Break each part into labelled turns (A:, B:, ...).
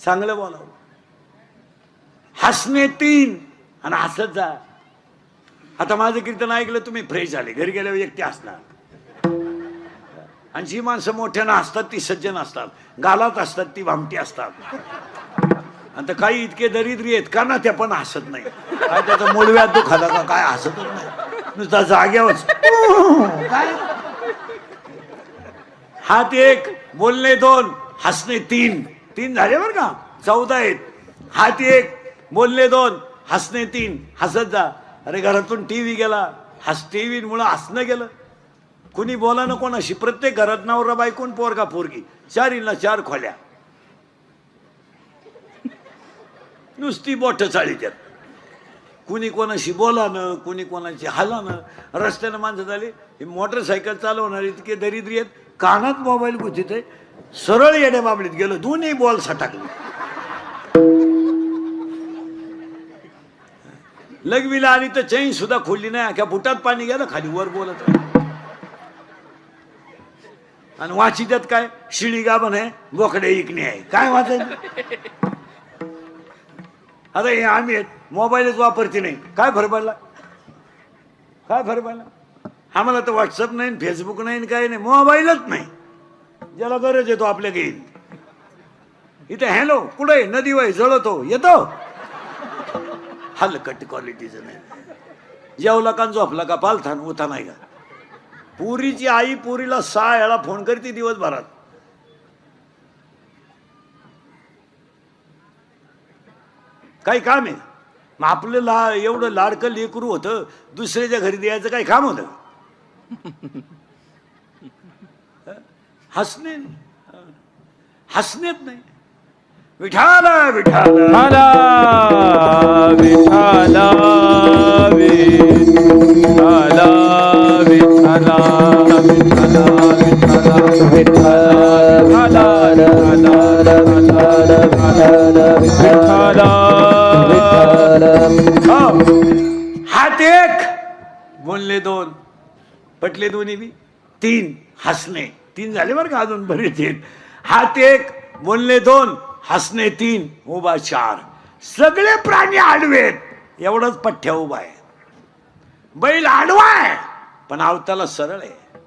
A: चांगलं बोलावं. हसणे तीन आणि हसत जा. आता माझं कीर्तन ऐकलं तुम्ही फ्रेश झाले. घरी गेल्यावर एकटे असणार आणि जी माणसं मोठ्यानं असतात ती सज्जन असतात. गालात असतात ती भामटी असतात. आता काही इतके दरिद्री आहेत का ना त्या पण हसत नाही. काय त्याचा मुळव्यात दुखाला का? काय हसतच नाही. नुसता जाग्यावर काय? हात एक बोलणे दोन हसणे तीन. तीन झाले बरं का? चौदा आहेत. हात एक बोलले दोन हसणे तीन हसत जा. अरे घरातून टीव्ही गेला हस टीव्ही व्हीमुळं हसणं गेलं. कुणी बोला ना कोणाशी प्रत्येक घरात नवरा बायकोन पोरगा पोरगी. चार चारीला चार खोल्या. नुसती बोट चाळी त्यात कुणी कोणाशी बोलानं कुणी कोणाशी हालानं. रस्त्यानं माणसं झाली ही मोटरसायकल चालवणारी इतके दरिद्री आहेत. कानात मोबाईल गुंतीत आहे. सरळ येण्या बाबलीत गेलो दोन्ही बॉल सटाकले. लगविला आणि तर चैन सुद्धा खोलली नाही अख्या बुटात पाणी गेलं खाली वर बोलत आणि वाची त्यात काय? शिळी गाभण आहे बोकडे इकणे आहे. काय वाचायचं? आता हे आम्ही आहेत, मोबाईलच वापरते नाही. काय फरक पडला? काय फरक पडला? आम्हाला तर व्हॉट्सअप नाही फेसबुक नाही काय नाही मोबाईलच नाही. ज्याला गरज येतो आपल्या घेईल. इथे हॅलो कुठे नदी वय जळतो येतो? हलकट क्वालिटीचं नाही. जेवला का झोपला का पालथान उथा नाही का? पुरीची आई पुरीला सहा वेळा फोन करते दिवसभरात. काही काम आहे? मग आपलं ला एवढं लाडकं लेकरू होतं दुसऱ्याच्या घरी द्यायचं काही काम होतं? हसणे हसणेच नाही। विठाल विठाल
B: विठाला विठाला विठाला विठाला विठाला विठाला विठाला
A: हात एक बोलले दोन पटले दोन्ही बी तीन हसणे तीन झाले बरं का अजून बरेच आहेत. हात एक बोलणे दोन हसणे तीन उभा चार. सगळे प्राणी आडवेत. एवढंच पठ्ठ्या उभा आहे. बैल आडवा आहे पण आवताला सरळ आहे.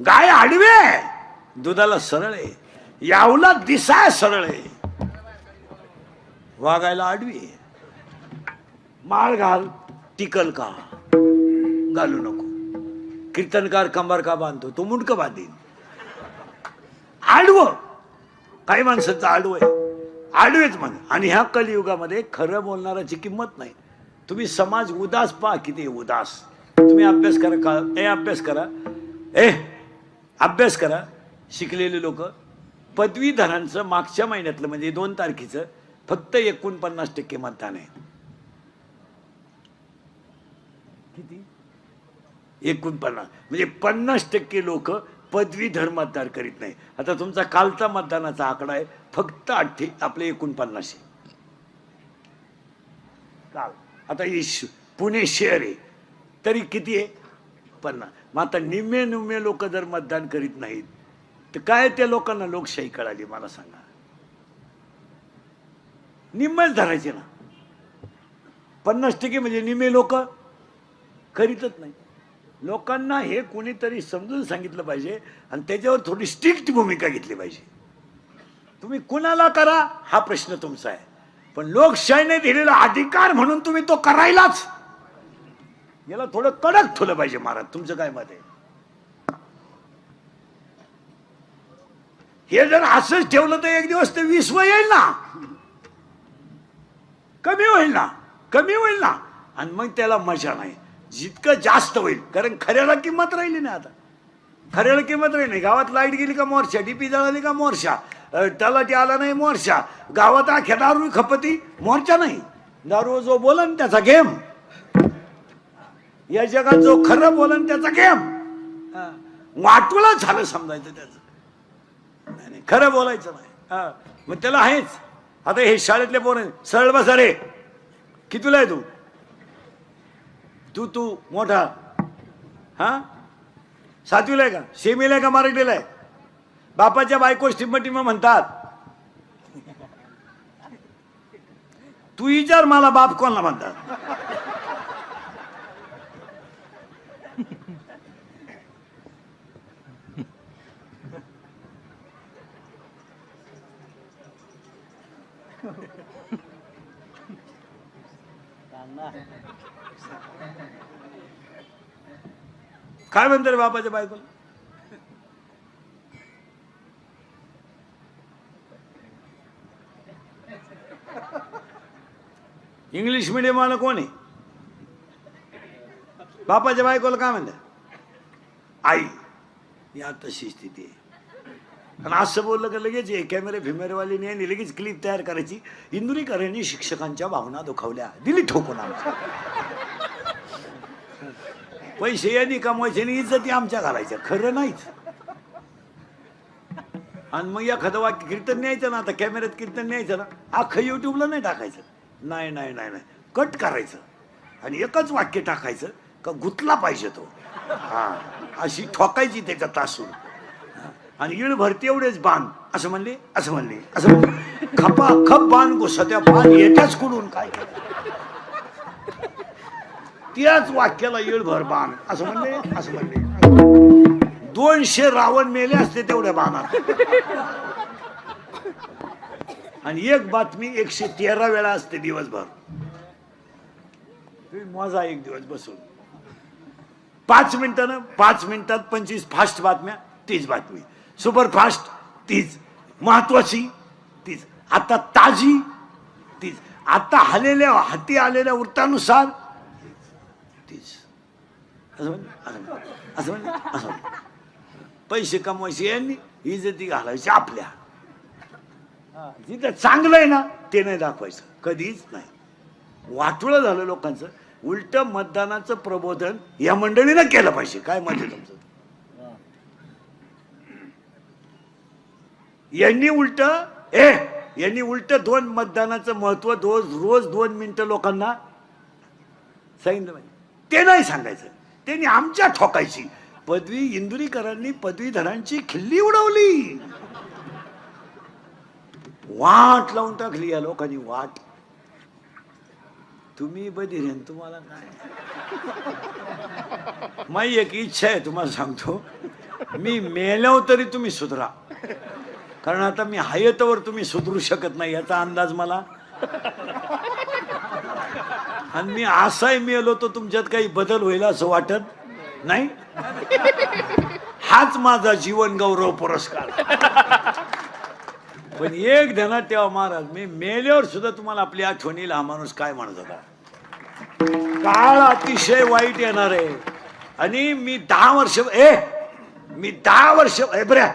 A: गाय आडवे आहे दुधाला सरळ आहे. यावला दिसाय सरळ आहे. वागायला आडवी माळ घाल टिकल का? घालू नको. कीर्तनकार कंबर का बांधतो? तो मुंडक बांधीन. आडवं. काही माणसाचं आडवं आहे. आडवेच म्हण आणि ह्या कलियुगामध्ये खरं बोलणाराची किंमत नाही. तुम्ही समाज उदास पहा किती उदास. तुम्ही अभ्यास करा का ए अभ्यास करा. ए अभ्यास करा. शिकलेले लोक. पदवीधरांचं मागच्या महिन्यातलं म्हणजे दोन तारखेचं फक्त एकोणपन्नास टक्के मतदान आहे. किती? एकोणपन्नास. म्हणजे पन्नास टक्के लोक पदवी धर मतदार करीत नाही. आता तुमचा कालचा मतदानाचा आकडा आहे फक्त अठ्ठे आपले एकोणपन्नासशे आहे. काल. आता इश पुणे शहर आहे. तरी किती आहे? पन्नास. मग आता निम्मे निम्मे लोक जर मतदान करीत नाहीत तर काय त्या लोकांना लोकशाही कळाली मला सांगा. निम्मच धरायचे ना. पन्नास टक्के म्हणजे निम्मे लोक करीतच नाही लोकांना हे कोणीतरी समजून सांगितलं पाहिजे आणि त्याच्यावर थोडी स्ट्रिक्ट भूमिका घेतली पाहिजे. तुम्ही कुणाला करा हा प्रश्न तुमचा आहे. पण लोकशाहीने दिलेला अधिकार म्हणून तुम्ही तो करायलाच. याला थोडं कडक ठेवलं पाहिजे महाराज तुमचं काय मत आहे? हे जर असंच ठेवलं तर एक दिवस ते विश्व येईल ना? कमी होईल ना? कमी होईल ना? आणि मग त्याला मजा नाही. जितकं जास्त होईल. कारण खऱ्याला किंमत राहिली नाही आता. खऱ्याला किंमत राहिली नाही. गावात लाइट गेली का मोर्चा? डीपी जळाली का मोर्चा? तलाठी आला नाही मोर्चा. गावात अख्या दारू खपती मोर्चा नाही. दारू जो बोलन त्याचा गेम. या जगात जो खरं बोलन त्याचा गेम. वाटवला झालं समजायचं त्याचं. खरं बोलायचं नाही. हा, मग त्याला आहेच. आता हे शाळेतले पोरं सरळ बसा रे. कितीला आहे तू? तू तू मोठा. हा? सातवीला आहे का? सेमीला आहे का मराठीला आहे? बापाच्या बायको टिंब टिंब म्हणतात. तू विचार मला बाप कोणाला म्हणतात. काय म्हणते रे बापाच्या बायकोला इंग्लिश मिडियम वाला कोण आहे? बापाच्या बायकोला काय म्हणतात? आई या तशी स्थिती आहे. आणि असं बोललं का लगेच कॅमेरे फिमेरेवाली नाही लगेच क्लिप तयार करायची. इंदुरीकरांनी शिक्षकांच्या भावना दुखावल्या. दिली ठोकून आमच्या पैसे यांनी कमवायचे आणि इज्जती आमच्या घालायच्या. खरं नाहीच आणि मग एखादं वाक्य कीर्तन न्यायचं ना आता कॅमेऱ्यात कीर्तन न्यायचं ना अख्खं युट्यूबला नाही टाकायचं. नाही नाही नाही नाही. कट करायचं. आणि एकच वाक्य टाकायचं का गुतला पाहिजे तो. हा. अशी ठोकायची त्याच्या तासून आणि इळ भरती एवढेच बाण. असं म्हणले असं म्हणले असं म्हणले. खपा खप बाण घुसत्या बाण येत्याच कुडून काय. त्याच वाक्याला येळभर बाण. असं म्हणले असं म्हणले. दोनशे रावण मेले असते तेवढ्या बाणात. आणि एक बातमी एकशे तेरा वेळा असते दिवसभर. मजा एक दिवस बसून. पाच मिनिटानं पाच मिनिटात पंचवीस फास्ट बातम्या तीच बातमी. सुपर फास्ट तीच. महत्वाची तीच. आता ताजी तीच. आता आलेल्या हाती आलेल्या वृत्तानुसार तीच असं म्हण असं म्हण असं पैसे कमवायचे यांनी इज्जती घालायची आपल्या. हा, जिथं चांगलं आहे ना ते नाही दाखवायचं. कधीच नाही. वाटोळं झालं लोकांचं. उलट मतदानाचं प्रबोधन या मंडळीनं केलं पाहिजे. काय मत आहे तुमचं? यांनी उलट ए यांनी उलट दोन मतदानाचं महत्त्व रोज रोज दोन मिनिटं लोकांना सांगितलं ते नाही सांगायचं. त्यांनी आमच्या ठोकायची. पदवी इंदुरीकरांनी पदवीधरांची खिल्ली उडवली. वाट लावून टाकली या लोकांनी वाट. तुम्ही बधीर तुम्हाला काय? माझी एक इच्छा आहे तुम्हाला सांगतो. मी मेल्यावर तरी तुम्ही सुधरा. कारण आता मी हायतवर तुम्ही सुधरू शकत नाही याचा अंदाज मला. आणि मी असाही मेलो तर तुमच्यात काही बदल होईल असं वाटत नाही? हाच माझा जीवन गौरव पुरस्कार. पण एक ध्यानात ठेवा महाराज मी मेल्यावर सुद्धा तुम्हाला आपली आठवण येईल हा माणूस काय म्हणत होता? काळ अतिशय वाईट येणार आहे. आणि मी दहा वर्ष ए मी दहा वर्ष ए बऱ्या